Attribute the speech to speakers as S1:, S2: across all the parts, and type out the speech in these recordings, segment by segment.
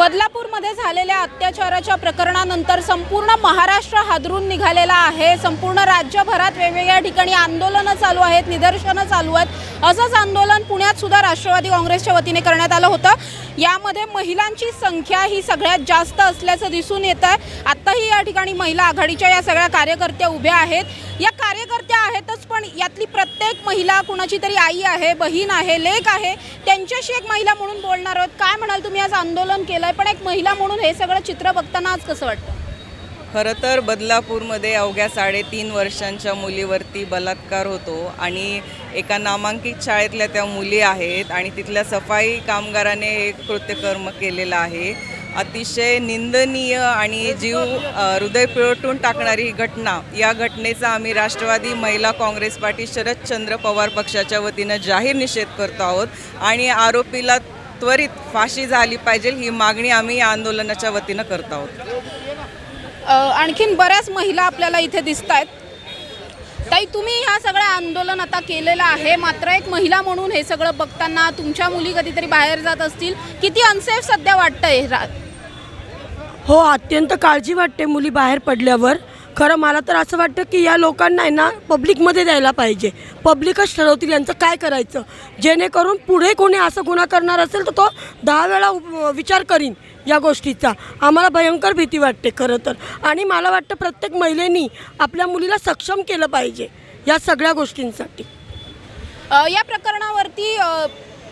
S1: बदलापूरमध्ये झालेल्या अत्याचाराच्या प्रकरणानंतर संपूर्ण महाराष्ट्र हादरून निघालेला आहे. संपूर्ण राज्यभरात वेगवेगळ्या ठिकाणी आंदोलनं चालू आहेत निदर्शनं चालू आहेत. असंच आंदोलन पुण्यात सुद्धा राष्ट्रवादी काँग्रेसच्या वतीने करण्यात आलं होतं. यामध्ये महिलांची संख्या ही सगळ्यात जास्त असल्याचं दिसून येत आहे. आत्ताही या ठिकाणी महिला आघाडीच्या या सगळ्या कार्यकर्त्या उभ्या आहेत. या कार्यकर्त्या आहेतच पण यातली प्रत्येक महिला कुणाची तरी आई आहे बहीण आहे लेक आहे त्यांच्याशी एक महिला म्हणून बोलणार आहोत. काय म्हणाल तुम्ही? आज आंदोलन केलं आहे पण एक महिला म्हणून हे सगळं चित्र बघताना आज कसं वाटतं?
S2: खरं तर बदलापूरमध्ये अवघ्या साडेतीन वर्षांच्या मुलीवरती बलात्कार होतो आणि एका नामांकित शाळेतल्या त्या मुली आहेत आणि तिथल्या सफाई कामगाराने हे कृत्यकर्म केलेलं आहे. अतिशय निंदनीय आणि जीव हृदय पिळटून टाकणारी ही घटना. या घटनेचा आम्ही राष्ट्रवादी महिला काँग्रेस पार्टी शरदचंद्र पवार पक्षाच्या वतीनं जाहीर निषेध करतो आहोत आणि आरोपीला त्वरित फाशी झाली पाहिजे ही मागणी आम्ही या आंदोलनाच्या वतीनं करत आहोत.
S1: आणखीन बऱ्याच महिला आपल्याला इथे दिसत आहेत ताई तुम्ही ह्या सगळं आंदोलन आता केलेलं आहे. मात्र एक महिला म्हणून हे सगळं बघताना तुमच्या मुली कधीतरी बाहेर जात असतील. किती अनसेफ सध्या वाटतंय रा-
S3: हो अत्यंत काळजी वाटते मुली बाहेर पडल्यावर. खरं मला तर असं वाटतं की या लोकांना आहे ना पब्लिकमध्ये द्यायला पाहिजे. पब्लिकच ठरवतील यांचं काय करायचं? जेणेकरून पुढे कोणी असं गुन्हा करणार असेल तर तो दहा वेळा विचार करीन. या गोष्टीचा. आम्हाला भयंकर भीती वाटते खरं तर. आणि मला वाटतं प्रत्येक महिलेनी आपल्या मुलीला सक्षम केलं पाहिजे या सगळ्या गोष्टींसाठी.
S1: या प्रकरणावरती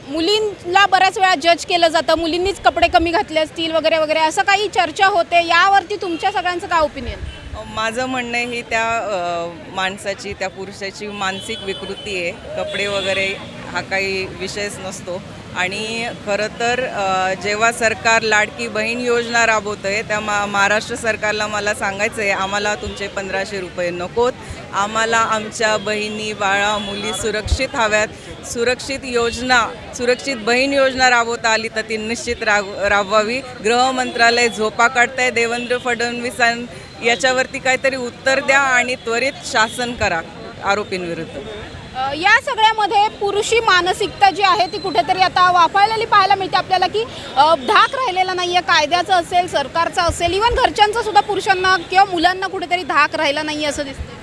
S1: मुलींना बऱ्याच वेळा जज केलं जातं. मुलींनीच कपडे कमी घातले असतील वगैरे वगैरे असं काही चर्चा होते. यावरती तुमच्या सगळ्यांचं काय ओपिनियन
S2: माझं म्हणणं ही त्या माणसाची त्या पुरुषाची मानसिक विकृती आहे. कपडे वगैरे हा काही विषयच नसतो. आणि खरं तर जेव्हा सरकार लाडकी बहीण योजना राबवतं आहे त्या मा महाराष्ट्र सरकारला मला सांगायचं आहे आम्हाला तुमचे पंधराशे रुपये नकोत. आम्हाला आमच्या बहिणी बाळा मुली सुरक्षित हव्यात. सुरक्षित योजना सुरक्षित बहीण योजना राबवता आली तर ती निश्चित राब राबवावी. गृह मंत्रालय झोपा काढतंय देवेंद्र फडणवीसां याच्यावरती काहीतरी उत्तर द्या आणि त्वरित शासन करा आरोपींविरुद्ध.
S1: या सगळ्यामध्ये पुरुषी मानसिकता जी आहे ती कुठेतरी आता वाफाळलेली पाहायला मिळते आपल्याला की धाक राहिलेला नाही आहे कायद्याचं असेल सरकारचं असेल इवन घरच्यांचं सुद्धा पुरुषांना किंवा मुलांना कुठेतरी धाक राहिला नाही असं दिसतं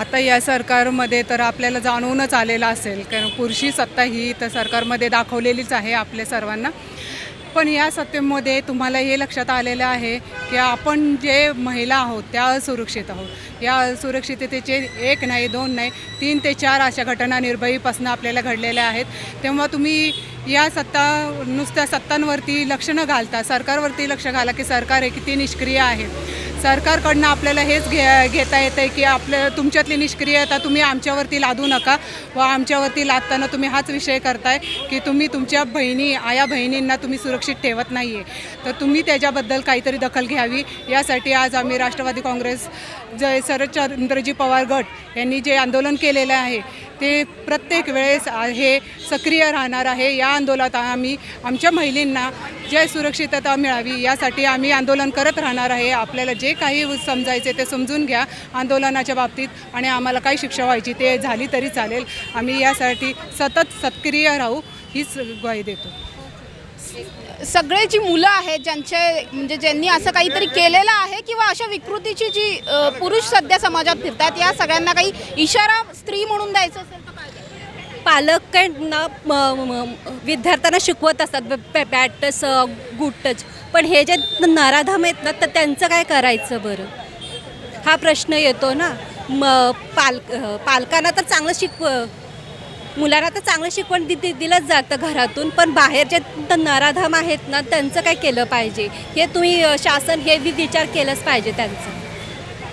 S4: आता या सरकारमध्ये तर आपल्याला जाणवूनच आलेलं असेल कारण पुरुषी सत्ता ही तर सरकारमध्ये दाखवलेलीच आहे आपल्या सर्वांना. पण या सत्तेमध्ये तुम्हाला हे लक्षात आलेलं आहे की आपण जे महिला आहोत त्या असुरक्षित आहोत. या असुरक्षिततेचे एक नाही दोन नाही तीन ते चार अशा घटना निर्भयीपासून आपल्याला घडलेल्या आहेत. तेव्हा तुम्ही या सत्ता नुसत्या सत्तांवरती लक्ष न घालता सरकारवरती लक्ष घाला की सरकार हे किती निष्क्रिय आहे. सरकारकडनं आपल्याला हेच घे घेता येतं आहे की आपल्या तुमच्यातली निष्क्रियता तुम्ही आमच्यावरती लादू नका. व आमच्यावरती लादताना तुम्ही हाच विषय करताय की तुम्ही तुमच्या बहिणी आया बहिणींना तुम्ही सुरक्षित ठेवत नाही आहे तर तुम्ही त्याच्याबद्दल काहीतरी दखल घ्यावी. यासाठी आज आम्ही राष्ट्रवादी काँग्रेस जय शरदचंद्रजी पवार गट यांनी जे आंदोलन केलेलं आहे ते प्रत्येक वेळेस हे सक्रिय राहणार आहे. या आंदोलनात आम्ही आमच्या महिलांना जे सुरक्षितता मिळावी यासाठी आम्ही आंदोलन करत राहणार आहे. आपल्याला जे काही समजायचे ते समजून घ्या आंदोलनाच्या बाबतीत आणि आम्हाला काही शिक्षा व्हायची ते झाली तरी चालेल. आम्ही यासाठी सतत सक्रिय राहू हीच ग्वाही देतो.
S1: सगळे जी मुलं आहेत ज्यांचे म्हणजे ज्यांनी असं काहीतरी केलेलं आहे किंवा अशा विकृतीची जी पुरुष सध्या समाजात फिरतात या सगळ्यांना काही इशारा स्त्री म्हणून द्यायचा असेल
S5: पालक ना विद्यार्थ्यांना शिकवत असतात ब- बॅड टच गुड टच. पण हे जे नराधम आहेत ना तर त्यांचं काय करायचं बरं? हा प्रश्न येतो ना. म पालक पालकांना तर चांगलं शिकव मुलांना तर चांगलं शिकवण दि दि- दिलंच जातं घरातून पण बाहेर जे त- नराधाम आहेत ना त्यांचं काय केलं पाहिजे? हे तुम्ही अ, शासन हे वि- विचार केलंच पाहिजे त्यांचं.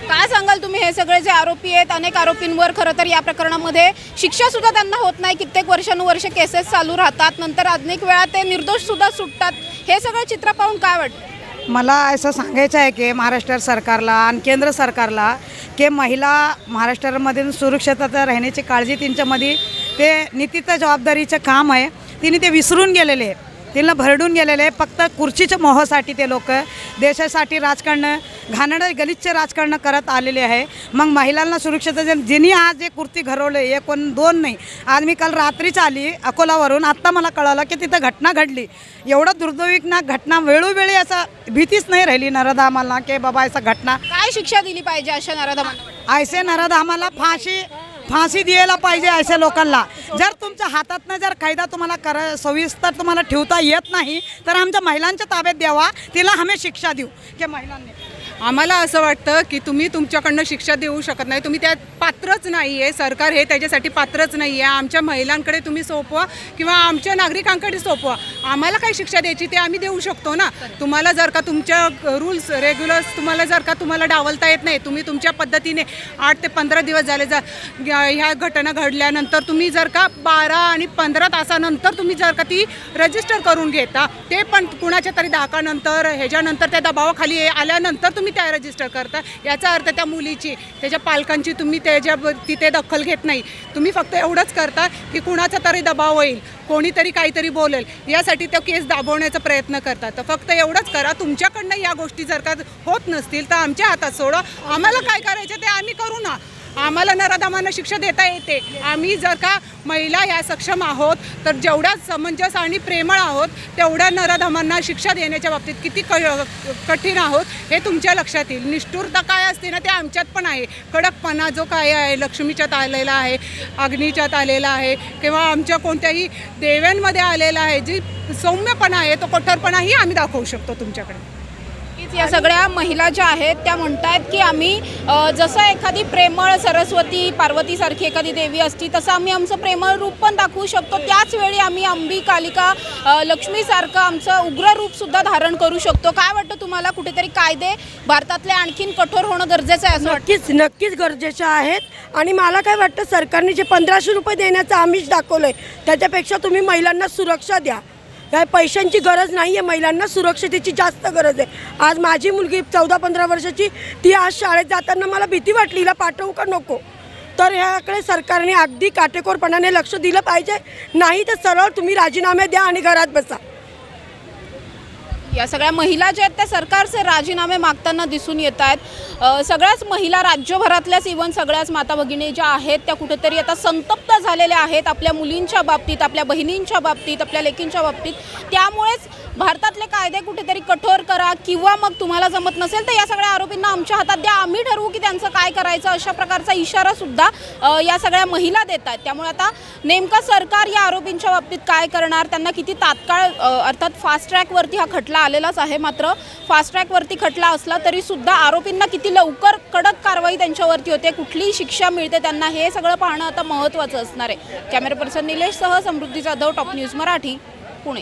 S1: काय सांगाल तुम्ही? हे सगळे जे आरोपी आहेत अनेक आरोपींवर खरं तर या प्रकरणामध्ये शिक्षा सुद्धा त्यांना होत नाही. कित्येक वर्षानुवर्ष केसेस चालू राहतात. नंतर अनेक वेळा ते निर्दोष सुद्धा सुटतात. हे सगळं चित्र पाहून काय वाटतं?
S6: मला असं सांगायचं आहे की महाराष्ट्र सरकारला आणि केंद्र सरकारला की महिला महाराष्ट्रामध्ये सुरक्षितता राहण्याची काळजी त्यांच्यामध्ये ते नीतीचं जबाबदारीचं काम आहे. तिने ते विसरून गेलेले आहे. तिला भरडून गेलेले आहे. फक्त खुर्चीच्या मोहासाठी ते लोक देशासाठी राजकारण घाणेरडे गलिच्छ राजकारण करत आलेले आहे. मग महिलांना सुरक्षित ज्यांनी आज जे कुर्ती घरवले एक कोण? दोन नाही. आज मी काल रात्रीच आली अकोलावरून. आत्ता मला कळालं की तिथं घटना घडली. एवढं दुर्दैविक ना घटना वेळोवेळी असं भीतीच नाही राहिली नरधामाला की बाबा असं घटना.
S1: काय शिक्षा दिली पाहिजे अशा नराधमांना
S6: ऐसे नरधामाला फाशी फाशी द्यायला पाहिजे ऐसे लोकांना. जर तुमच्या हातातनं जर कायदा तुम्हाला कर सविस्तर तुम्हाला ठेवता येत नाही तर आमच्या महिलांच्या ताब्यात द्यावा. तिला आम्ही शिक्षा देऊ. की महिलांनी
S4: आम्हाला असं वाटतं की तुम्ही तुमच्याकडनं शिक्षा देऊ शकत नाही. तुम्ही त्यात पात्रच नाही आहे सरकार हे त्याच्यासाठी पात्रच नाही आहे आमच्या महिलांकडे तुम्ही सोपवा किंवा आमच्या नागरिकांकडे सोपवा. आम्हाला काय शिक्षा द्यायची ते आम्ही देऊ शकतो ना. तुम्हाला जर का तुमच्या रूल्स रेग्युलर्स तुम्हाला जर का तुम्हाला डावलता येत नाही तुम्ही तुमच्या पद्धतीने आठ ते पंधरा दिवस झाले जर ह्या घटना घडल्यानंतर तुम्ही जर का बारा आणि पंधरा तासानंतर तुम्ही जर का ती रजिस्टर करून घेता ते पण कुणाच्या तरी दहाकानंतर ह्याच्यानंतर त्या दबावाखाली आल्यानंतर तुम्ही त्या रजिस्टर करता? याचा अर्थ त्या मुलीची त्याच्या पालकांची तुम्ही त्याच्या तिथे दखल घेत नाही. तुम्ही फक्त एवढंच करता की कुणाचा तरी दबाव होईल कोणीतरी काहीतरी बोलेल. यासाठी तो केस दाबवण्याचा प्रयत्न करतात. तर फक्त एवढंच करा. तुमच्याकडनं या गोष्टी जर का होत नसतील तर आमच्या हातात सोडा. आम्हाला काय करायचं ते आम्ही करू ना. आम्हाला नराधमांना शिक्षा देता येते. आम्ही जर का महिला ह्या सक्षम आहोत तर जेवढ्या समंजस आणि प्रेमळ आहोत तेवढ्या नराधमांना शिक्षा देण्याच्या बाबतीत किती क कठीण आहोत हे तुमच्या लक्षात येईल. निष्ठुरता काय असते ना ते आमच्यात पण आहे. कडकपणा जो काय आहे लक्ष्मीच्यात आलेला आहे अग्नीच्यात आलेला आहे किंवा आमच्या कोणत्याही देव्यांमध्ये आलेला आहे जी सौम्यपणा आहे तो कठोरपणाही आम्ही दाखवू शकतो तुमच्याकडे.
S1: या सगळ्या महिला ज्या आहेत त्या म्हणतायत की आम्ही जसं एखादी प्रेमळ सरस्वती पार्वतीसारखी एखादी देवी असती तसं आम्ही आमचं प्रेमळ रूप पण दाखवू शकतो. त्याच वेळी आम्ही अंबी कालिका लक्ष्मीसारखं आमचं उग्र रूप सुद्धा धारण करू शकतो. काय वाटतं तुम्हाला? कुठेतरी कायदे भारतातले आणखीन कठोर होणं गरजेचं आहे असं
S3: नक्कीच नक्कीच गरजेचं आहेत. आणि मला काय वाटतं सरकारने जे पंधराशे रुपये देण्याचं आमिष दाखवलं आहे त्याच्यापेक्षा तुम्ही महिलांना सुरक्षा द्या. काय पैशांची गरज नाही आहे महिलांना सुरक्षितेची जास्त गरज आहे. आज माझी मुलगी चौदा पंधरा वर्षाची ती आज शाळेत जाताना मला भीती वाटली हिला पाठवू का नको? तर ह्याकडे सरकारने अगदी काटेकोरपणाने लक्ष दिलं पाहिजे. नाही तर सरळ तुम्ही राजीनामे द्या आणि घरात बसा.
S1: या सगळ्या महिला ज्या आहेत त्या सरकारचे राजीनामे मागताना दिसून येत आहेत. सगळ्याच महिला राज्यभरातल्याच इव्हन सगळ्याच माता भगिनी ज्या आहेत त्या कुठेतरी आता संतप्त झालेल्या आहेत आपल्या मुलींच्या बाबतीत आपल्या बहिणींच्या बाबतीत आपल्या लेकींच्या बाबतीत. त्यामुळेच भारतातले कायदे कुठेतरी कठोर करा किंवा मग तुम्हाला जमत नसेल तर या सगळ्या आरोपींना आमच्या हातात द्या. आम्ही ठरवू की त्यांचं काय करायचं अशा प्रकारचा इशारा सुद्धा या सगळ्या महिला देत आहेत. त्यामुळे आता नेमकं सरकार या आरोपींच्या बाबतीत काय करणार? त्यांना किती तात्काळ अर्थात फास्ट ट्रॅकवरती हा खटला आलेलाच आहे. मात्र फास्ट ट्रॅकवरती खटला असला तरी सुद्धा आरोपींना किती लवकर कडक कारवाई त्यांच्यावरती होते कुठली शिक्षा मिळते त्यांना हे सगळं पाहणं आता महत्त्वाचं असणार आहे. कॅमेरा पर्सन निलेशसह समृद्धी जाधव टॉप न्यूज मराठी पुणे.